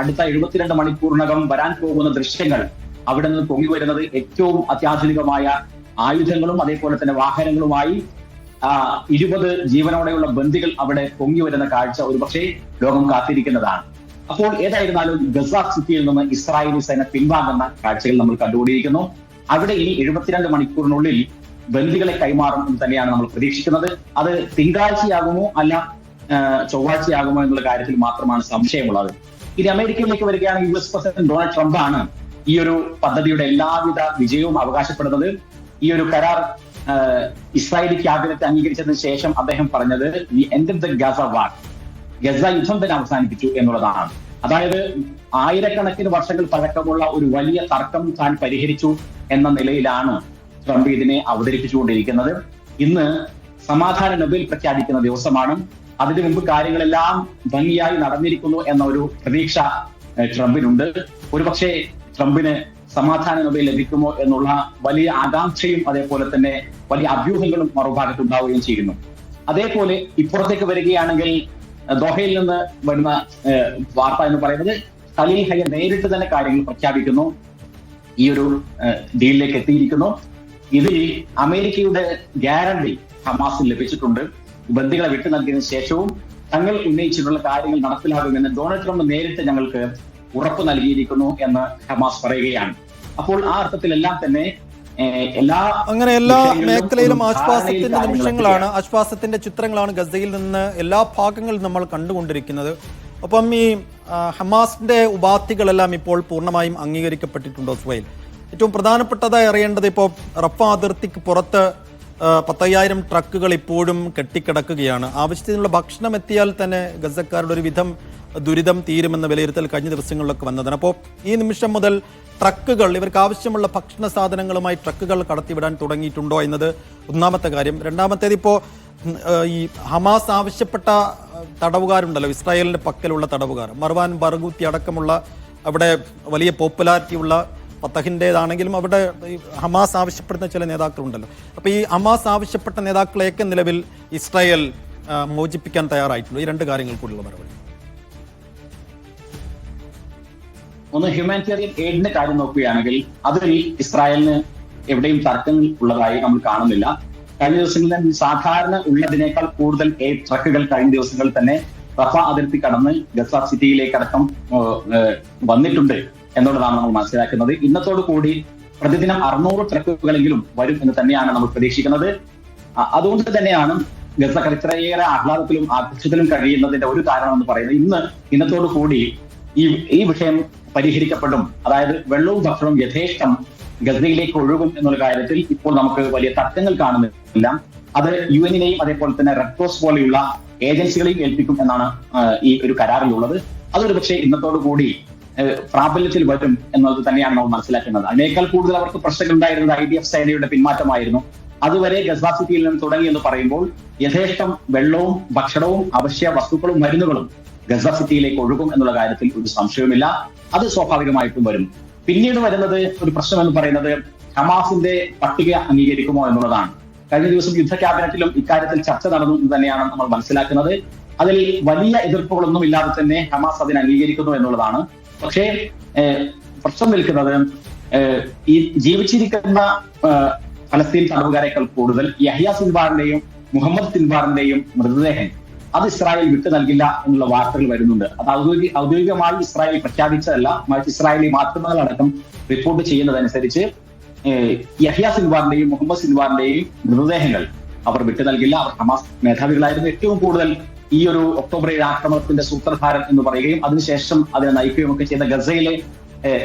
അടുത്ത എഴുപത്തിരണ്ട് മണിക്കൂറിനകം വരാൻ പോകുന്ന ദൃശ്യങ്ങൾ അവിടെ നിന്ന് പൊങ്ങി വരുന്നത് ഏറ്റവും അത്യാധുനികമായ ആയുധങ്ങളും അതേപോലെ തന്നെ വാഹനങ്ങളുമായി ഇരുപത് ജീവനോടെയുള്ള ബന്ദികൾ അവിടെ പൊങ്ങി വരുന്ന കാഴ്ച ഒരുപക്ഷെ ലോകം കാത്തിരിക്കുന്നതാണ്. അപ്പോൾ ഏതായിരുന്നാലും ഗസ സിറ്റിയിൽ നിന്ന് ഇസ്രായേലി സേന പിൻവാങ്ങുന്ന കാഴ്ചകൾ നമ്മൾ കണ്ടുകൊണ്ടിരിക്കുന്നു. അവിടെ ഇനി എഴുപത്തിരണ്ട് മണിക്കൂറിനുള്ളിൽ ബന്ദികളെ കൈമാറും എന്ന് തന്നെയാണ് നമ്മൾ പ്രതീക്ഷിക്കുന്നത്. അത് തിങ്കളാഴ്ചയാകുമോ അല്ല ചൊവ്വാഴ്ചയാകുമോ എന്നുള്ള കാര്യത്തിൽ മാത്രമാണ് സംശയമുള്ളത്. ഇനി അമേരിക്കയിലേക്ക് വരികയാണെങ്കിൽ U S president Donald Trump ആണ് ഈ ഒരു പദ്ധതിയുടെ എല്ലാവിധ വിജയവും അവകാശപ്പെടുന്നത്. ഈ ഒരു കരാർ ഇസ്രായേലി ക്യാബിനറ്റ് അംഗീകരിച്ചതിന് ശേഷം അദ്ദേഹം പറഞ്ഞത് the end the Gaza war Gaza യുദ്ധം തന്നെ അവസാനിപ്പിച്ചു എന്നുള്ളതാണ്. അതായത് ആയിരക്കണക്കിന് വർഷങ്ങൾ പഴക്കമുള്ള ഒരു വലിയ തർക്കം താൻ പരിഹരിച്ചു എന്ന നിലയിലാണ് ട്രംപ് ഇതിനെ അവതരിപ്പിച്ചുകൊണ്ടിരിക്കുന്നത്. ഇന്ന് സമാധാന നൊബേൽ പ്രഖ്യാപിക്കുന്ന ദിവസമാണ്. അതിനു മുമ്പ് കാര്യങ്ങളെല്ലാം ഭംഗിയായി നടന്നിരിക്കുന്നു എന്ന ഒരു പ്രതീക്ഷ ട്രംപിനുണ്ട്. ഒരുപക്ഷെ ട്രംപിന് സമാധാന നൊബേൽ ലഭിക്കുമോ എന്നുള്ള വലിയ ആകാംക്ഷയും അതേപോലെ തന്നെ വലിയ അഭ്യൂഹങ്ങളും മറുഭാഗത്ത് ഉണ്ടാവുകയും ചെയ്യുന്നു. അതേപോലെ ഇപ്പുറത്തേക്ക് വരികയാണെങ്കിൽ ദോഹയിൽ നിന്ന് വരുന്ന വാർത്ത എന്ന് പറയുന്നത് ഖലീൽ ഹയ്യ നേരിട്ട് തന്നെ കാര്യങ്ങൾ പ്രഖ്യാപിക്കുന്നു. ഈ ഒരു ഡീലിലേക്ക് എത്തിയിരിക്കുന്നു. ഇതിൽ അമേരിക്കയുടെ ഗ്യാരണ്ടി ഹമാസിൽ ലഭിച്ചിട്ടുണ്ട്. ബന്ദികളെ വിട്ടു നൽകിയതിനു ശേഷവും തങ്ങൾ ഉന്നയിച്ചിട്ടുള്ള കാര്യങ്ങൾ നടപ്പിലാകുമെന്ന് ഡൊണാൾഡ് ട്രംപ് നേരിട്ട് ഞങ്ങൾക്ക് ഉറപ്പ് നൽകിയിരിക്കുന്നു എന്ന് ഹമാസ് പറയുകയാണ്. അപ്പോൾ ആ അർത്ഥത്തിലെല്ലാം തന്നെ എല്ലാ അങ്ങനെ എല്ലാ മേഖലയിലും ആശ്വാസത്തിന്റെ നിമിഷങ്ങളാണ് ആശ്വാസത്തിന്റെ ചിത്രങ്ങളാണ് ഗസയിൽ നിന്ന് എല്ലാ ഭാഗങ്ങളും നമ്മൾ കണ്ടുകൊണ്ടിരിക്കുന്നത്. അപ്പം ഈ ഹമാസിന്റെ ഉപാധികളെല്ലാം ഇപ്പോൾ പൂർണമായും അംഗീകരിക്കപ്പെട്ടിട്ടുണ്ടോ സുബൈൽ ഏറ്റവും പ്രധാനപ്പെട്ടതായി അറിയേണ്ടത് ഇപ്പോൾ റഫ അതിർത്തിക്ക് പുറത്ത് പത്തയ്യായിരം ട്രക്കുകൾ ഇപ്പോഴും കെട്ടിക്കിടക്കുകയാണ്. ആവശ്യത്തിനുള്ള ഭക്ഷണം എത്തിയാൽ തന്നെ ഗസക്കാരുടെ ഒരു വിധം ദുരിതം തീരുമെന്ന വിലയിരുത്തൽ കഴിഞ്ഞ ദിവസങ്ങളിലൊക്കെ വന്നതാണ്. അപ്പോൾ ഈ നിമിഷം മുതൽ ട്രക്കുകൾ ഇവർക്ക് ആവശ്യമുള്ള ഭക്ഷണ സാധനങ്ങളുമായി ട്രക്കുകൾ കടത്തിവിടാൻ തുടങ്ങിയിട്ടുണ്ടോ എന്നത് ഒന്നാമത്തെ കാര്യം. രണ്ടാമത്തേത് ഇപ്പോൾ ഈ ഹമാസ് ആവശ്യപ്പെട്ട തടവുകാരുണ്ടല്ലോ ഇസ്രായേലിന്റെ പക്കലുള്ള തടവുകാർ. മർവാൻ ബർഗൂത്തി അടക്കമുള്ള അവിടെ വലിയ പോപ്പുലാരിറ്റി ഉള്ള ഫത്തഹിന്റെതാണെങ്കിലും അവിടെ ഈ ഹമാസ് ആവശ്യപ്പെടുന്ന ചില നേതാക്കളുണ്ടല്ലോ. അപ്പോൾ ഈ ഹമാസ് ആവശ്യപ്പെട്ട നേതാക്കളെയൊക്കെ നിലവിൽ ഇസ്രായേൽ മോചിപ്പിക്കാൻ തയ്യാറായിട്ടുള്ളൂ ഈ രണ്ട് കാര്യങ്ങൾ കൂടിയുള്ള മറുപടി. ഒന്ന് ഹ്യൂമാനിറ്റേറിയൻ എയ്ഡിന്റെ കാര്യം നോക്കുകയാണെങ്കിൽ അതിൽ ഇസ്രായേലിന് എവിടെയും തർക്കങ്ങൾ ഉള്ളതായി നമ്മൾ കാണുന്നില്ല. കഴിഞ്ഞ ദിവസങ്ങളിൽ സാധാരണ ഉള്ളതിനേക്കാൾ കൂടുതൽ എയ്ഡ് ട്രക്കുകൾ കഴിഞ്ഞ ദിവസങ്ങളിൽ തന്നെ റഫ അതിർത്തി കടന്ന് ഗസ സിറ്റിയിലേക്കടക്കം വന്നിട്ടുണ്ട്. എന്നുള്ളതാണ് നമ്മൾ മനസ്സിലാക്കുന്നത്. ഇന്നത്തോടു കൂടി പ്രതിദിനം അറുന്നൂറ് ട്രക്കുകളെങ്കിലും വരും എന്ന് തന്നെയാണ് നമ്മൾ പ്രതീക്ഷിക്കുന്നത്. അതുകൊണ്ട് തന്നെയാണ് ഗസ ഇത്രയേറെ ആഹ്ലാദത്തിലും ആഘോഷത്തിലും കഴിയുന്നതിന്റെ ഒരു കാരണം എന്ന് പറയുന്നത്. ഇന്ന് ഇന്നത്തോടു കൂടി ഈ ഈ വിഷയം പരിഹരിക്കപ്പെടും. അതായത് വെള്ളവും ഭക്ഷണവും യഥേഷ്ടം ഗസയിലേക്ക് ഒഴുകും എന്നുള്ള കാര്യത്തിൽ ഇപ്പോൾ നമുക്ക് വലിയ തർക്കങ്ങൾ കാണുന്നില്ല. അത് യു എനിനെയും അതേപോലെ തന്നെ റെഡ് ക്രോസ് പോലെയുള്ള ഏജൻസികളെയും ഏൽപ്പിക്കും എന്നാണ് ഈ ഒരു കരാറിലുള്ളത്. അതൊരു പക്ഷേ ഇന്നത്തോടു കൂടി പ്രാബല്യത്തിൽ വരും എന്നത് തന്നെയാണ് നമ്മൾ മനസ്സിലാക്കുന്നത്. അതിനേക്കാൾ കൂടുതൽ അവർക്ക് പ്രശ്നങ്ങൾ ഉണ്ടായിരുന്നത് ഐ ഡി എഫ് സേനയുടെ പിന്മാറ്റമായിരുന്നു. അതുവരെ ഗസ സിറ്റിയിൽ നിന്ന് തുടങ്ങി എന്ന് പറയുമ്പോൾ യഥേഷ്ടം വെള്ളവും ഭക്ഷണവും അവശ്യ വസ്തുക്കളും മരുന്നുകളും ഗസ സിറ്റിയിലേക്ക് ഒഴുകും എന്നുള്ള കാര്യത്തിൽ ഒരു സംശയവുമില്ല. അത് സ്വാഭാവികമായിട്ടും വരും. പിന്നീട് വരുന്നത് ഒരു പ്രശ്നം എന്ന് പറയുന്നത് ഹമാസിന്റെ പട്ടിക അംഗീകരിക്കുമോ എന്നുള്ളതാണ്. കഴിഞ്ഞ ദിവസം യുദ്ധ ക്യാബിനറ്റിലും ഇക്കാര്യത്തിൽ ചർച്ച നടന്നു എന്ന് തന്നെയാണ് നമ്മൾ മനസ്സിലാക്കുന്നത്. അതിൽ വലിയ എതിർപ്പുകളൊന്നും ഇല്ലാതെ തന്നെ ഹമാസ് അതിനെ അംഗീകരിക്കുന്നു എന്നുള്ളതാണ്. പക്ഷേ പ്രശ്നം നിൽക്കുന്നത് ഈ ജീവിച്ചിരിക്കുന്ന ഫലസ്തീൻ തടവുകാരേക്കാൾ കൂടുതൽ യഹ്യ സിൻവാറിന്റെയും മുഹമ്മദ് സിൻവാറിന്റെയും മൃതദേഹം അത് ഇസ്രായേൽ വിട്ടു നൽകില്ല എന്നുള്ള വാർത്തകൾ വരുന്നുണ്ട്. അത് ഔദ്യോഗിക ഔദ്യോഗികമായി ഇസ്രായേൽ പ്രഖ്യാപിച്ചതല്ല മറിച്ച് ഇസ്രായേലി മാധ്യമങ്ങളടക്കം റിപ്പോർട്ട് ചെയ്യുന്നതനുസരിച്ച് യഹ്യ സിൻവാറിന്റെയും മുഹമ്മദ് സിൻവാറിന്റെയും മൃതദേഹങ്ങൾ അവർ വിട്ടു നൽകില്ല. അവർ ഹമാസ് മേധാവികളായിരുന്നു. ഏറ്റവും കൂടുതൽ ഈ ഒരു ഒക്ടോബർ ഏഴ് ആക്രമണത്തിന്റെ സൂത്രധാരൻ എന്ന് പറയുകയും അതിനുശേഷം അതിനെ നയിക്കുകയും ഒക്കെ ചെയ്ത ഗസയിലെ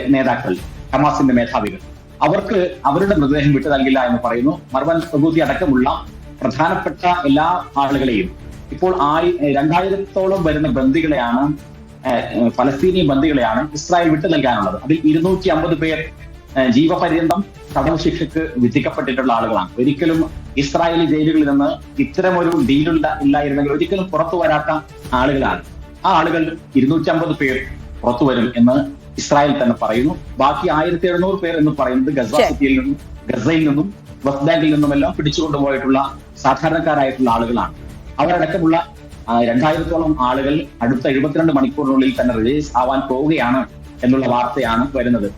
നേതാക്കൾ ഹമാസിന്റെ മേധാവികൾ. അവർക്ക് അവരുടെ മൃതദേഹം വിട്ടു നൽകില്ല എന്ന് പറയുന്നു. മർവൻ പ്രഭൂതി അടക്കമുള്ള പ്രധാനപ്പെട്ട എല്ലാ ആളുകളെയും ഇപ്പോൾ ആയി രണ്ടായിരത്തോളം വരുന്ന ബന്ദികളെയാണ് ഫലസ്തീനി ബന്ദികളെയാണ് ഇസ്രായേൽ വിട്ടു നൽകാനുള്ളത്. അതിൽ ഇരുന്നൂറ്റി അമ്പത് പേർ ജീവപര്യന്തം തടവ് ശിക്ഷയ്ക്ക് വിധിക്കപ്പെട്ടിട്ടുള്ള ആളുകളാണ്. ഒരിക്കലും ഇസ്രായേലി ജയിലുകളിൽ നിന്ന് ഇത്തരമൊരു ഡീലുണ്ട ഇല്ലായിരുന്നെങ്കിൽ ഒരിക്കലും പുറത്തു വരാത്ത ആളുകളാണ്. ആ ആളുകൾ ഇരുന്നൂറ്റി അമ്പത് പേർ പുറത്തു വരും എന്ന് ഇസ്രായേൽ തന്നെ പറയുന്നു. ബാക്കി ആയിരത്തി എഴുന്നൂറ് പേർ എന്ന് പറയുന്നത് ഗസ സിറ്റിയിൽ നിന്നും ഗസയിൽ നിന്നും വെസ്റ്റ് ബാങ്കിൽ നിന്നുമെല്ലാം പിടിച്ചുകൊണ്ടുപോയിട്ടുള്ള സാധാരണക്കാരായിട്ടുള്ള ആളുകളാണ്. അവരടക്കമുള്ള രണ്ടായിരത്തോളം ആളുകൾ അടുത്ത എഴുപത്തിരണ്ട് മണിക്കൂറിനുള്ളിൽ തന്നെ റിലീസ് ആവാൻ പോവുകയാണ് എന്നുള്ള വാർത്തയാണ് വരുന്നത്.